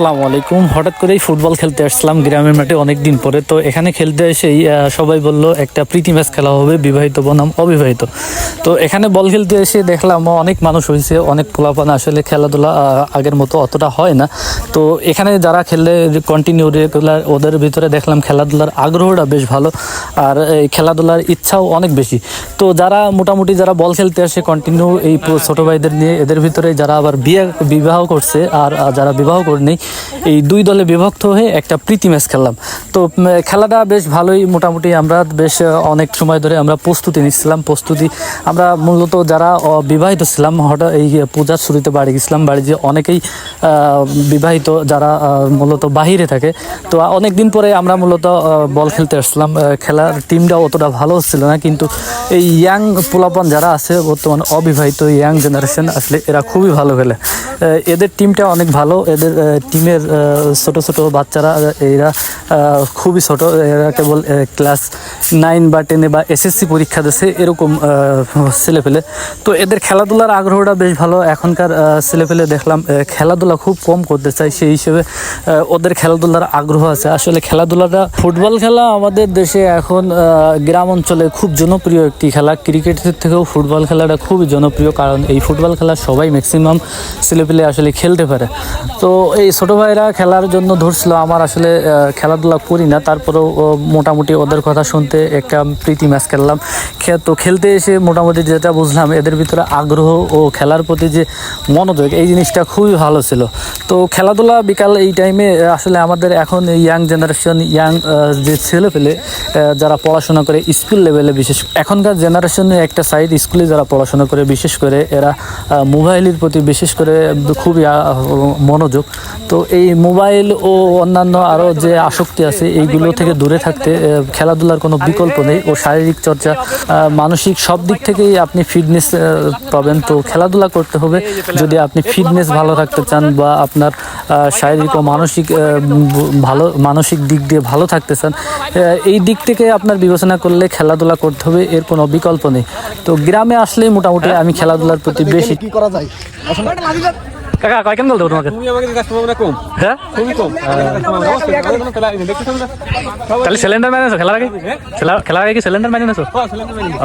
আসসালামু আলাইকুম। হঠাৎ করেই ফুটবল খেলতে আসলাম গ্রামের মাঠে অনেক দিন পরে। তো এখানে খেলতে এসেই সবাই বলল, একটা প্রীতি ম্যাচ খেলা হবে, বিবাহিত বনাম, অবিবাহিত। তো এখানে বল খেলতে এসে দেখলাম, অনেক মানুষ হয়েছে, অনেক পোলাপান আসলে খেলাধুলা আগের মতো অতটা হয় না। তো এখানে যারা খেললে কন্টিনিউ রেগুলার ওদের ভিতরে দেখলাম খেলাধুলার আগ্রহটা বেশ ভালো, আর এই খেলাধুলার ইচ্ছাও অনেক বেশি। তো যারা মোটামুটি যারা বল খেলতে আসে কন্টিনিউ এই ছোটো ভাইদের নিয়ে, এদের ভিতরে যারা আবার বিয়ে, বিবাহ করছে আর যারা বিবাহ করেনি এই দুই দলে বিভক্ত হয়ে একটা প্রীতি ম্যাচ খেললাম। তো খেলাটা বেশ ভালোই মোটামুটি আমরা বেশ অনেক সময় ধরে আমরা প্রস্তুতি নিচ্ছিলাম প্রস্তুতি। আমরা মূলত যারা বিবাহিত ছিলাম হঠাৎ এই পূজার শুরুতে বাড়ি গেছিলাম বাড়ি যে অনেকেই বিবাহিত যারা মূলত বাহিরে থাকে। তো অনেক দিন পরে আমরা মূলত বল খেলতে আসলাম আহ, খেলার টিমটা অতটা ভালো ছিল না কিন্তু এই ইয়াং পোলাপন যারা আছে বর্তমান অবিবাহিত ইয়াং জেনারেশন আসলে এরা খুবই ভালো খেলে। এদের টিমটা অনেক ভালো। এদের টিমের ছোট ছোট বাচ্চারা এরা খুবই ছোট। এরা কেবল ক্লাস নাইন বা টেনে বা এসএসসি পরীক্ষা দিচ্ছে এরকম ছেলে পেলে তো এদের খেলাধুলার আগ্রহটা বেশ ভালো। এখনকার ছেলে পেলে দেখলাম খেলাধুলা খুব কম করতে চাই সেই হিসেবে ওদের খেলাধুলার আগ্রহ আছে। আসলে খেলাধুলাটা ফুটবল খেলা আমাদের দেশে এখন গ্রাম অঞ্চলে খুব জনপ্রিয় একটি খেলা। ক্রিকেটের থেকেও ফুটবল খেলাটা খুবই জনপ্রিয়, কারণ এই ফুটবল খেলা সবাই ম্যাক্সিমাম ছেলেপেলে আসলে খেলতে পারে। তো এই ছোটো ভাইরা খেলার জন্য ধরছিল, আমার আসলে খেলাধুলা করি না। তারপরেও মোটামুটি ওদের কথা শুনতে একটা প্রীতি ম্যাচ খেললাম। তো খেলতে এসে মোটামুটি যেটা বুঝলাম, এদের ভিতরে আগ্রহ ও খেলার প্রতি যে মনোযোগ, এই জিনিসটা খুবই ভালো ছিল। তো খেলাধুলা বিকাল এই টাইমে আসলে আমাদের এখন ইয়াং জেনারেশন ইয়াং যে ছেলে পেলে যারা পড়াশোনা করে স্কুল লেভেলে বিশেষ, এখনকার জেনারেশনে একটা সাইড স্কুলে যারা পড়াশোনা করে, বিশেষ করে এরা মোবাইলের প্রতি বিশেষ করে খুবই মনোযোগ। তো এই মোবাইল ও অন্যান্য আরও যে আসক্তি আছে, এইগুলো থেকে দূরে থাকতে খেলাধুলার কোনো বিকল্প নেই। ও শারীরিক চর্চা মানসিক সব দিক থেকেই আপনি ফিটনেস পাবেন। তো খেলাধুলা করতে হবে। যদি আপনি ফিটনেস ভালো রাখতে চান বা আপনার শারীরিক ও মানসিক ভালো, মানসিক দিক দিয়ে ভালো থাকতে চান এই দিক থেকে আপনার বিবেচনা করলে খেলাধুলা করতে হবে, এর কোনো বিকল্প নেই। তো গ্রামে আসলেই মোটামুটি আমি খেলাধুলার প্রতি বেশি কি করা যায়? কাকা কয় কেন বলতে তোমাকে? তুমি আমাকে কাস্টমার না কম। হ্যাঁ? খুবই কম। সবাই তাহলে সিলিন্ডার ম্যানেছো খেলার আগে? খেলার আগে কি সিলিন্ডার ম্যানেছো হ্যাঁ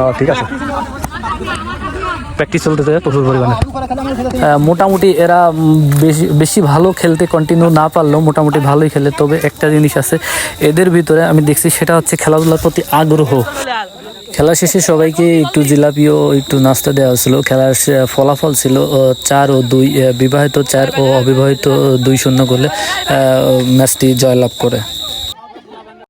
ও ঠিক আছে। প্র্যাকটিস চলতেছে প্রচুর পরিমাণে। মোটামুটি এরা বেশি বেশি ভালো খেলতে কন্টিনিউ না পারলেও মোটামুটি ভালোই খেলে। তবে একটা জিনিস আছে এদের ভিতরে আমি দেখছি সেটা হচ্ছে খেলাধুলার প্রতি আগ্রহ। খেলা শেষে সবাইকে একটু জিলাপিও, একটু নাস্তা দেওয়া হয়েছিল। খেলার ফলাফল ছিল চার ও দুই বিবাহিত চার ও অবিবাহিত দুই শূন্য গোলে ম্যাচটি জয়লাভ করে।